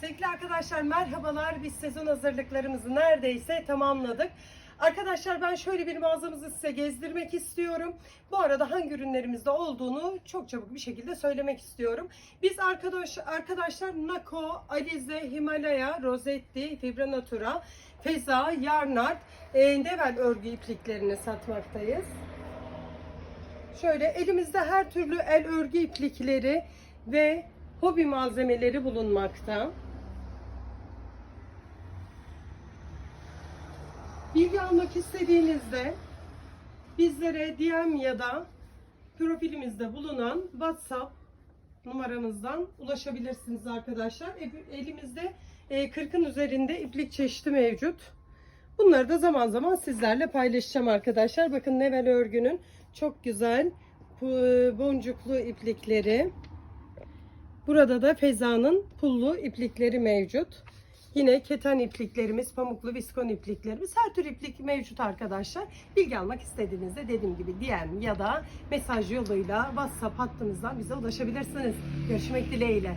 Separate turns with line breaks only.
Sevgili arkadaşlar merhabalar. Biz sezon hazırlıklarımızı neredeyse tamamladık. Arkadaşlar ben şöyle bir mağazamızı size gezdirmek istiyorum. Bu arada hangi ürünlerimizde olduğunu çok çabuk bir şekilde söylemek istiyorum. Biz arkadaş arkadaşlar Nako, Alize, Himalaya, Rosetti, Fibra Natura, Feza, Yarnart, e, Nevel örgü ipliklerini satmaktayız. Şöyle elimizde her türlü el örgü iplikleri ve hobi malzemeleri bulunmakta. Bilgi almak istediğinizde bizlere DM ya da profilimizde bulunan WhatsApp numaramızdan ulaşabilirsiniz arkadaşlar. E- Elimizde e, 40'ın üzerinde iplik çeşidi mevcut. Bunları da zaman zaman sizlerle paylaşacağım arkadaşlar. Bakın Nevel Örgü'nün çok güzel bu- boncuklu iplikleri. Burada da Feza'nın pullu iplikleri mevcut. Yine keten ipliklerimiz, pamuklu viskon ipliklerimiz, her tür iplik mevcut arkadaşlar. Bilgi almak istediğinizde dediğim gibi DM ya da mesaj yoluyla WhatsApp hattımızdan bize ulaşabilirsiniz. Görüşmek dileğiyle.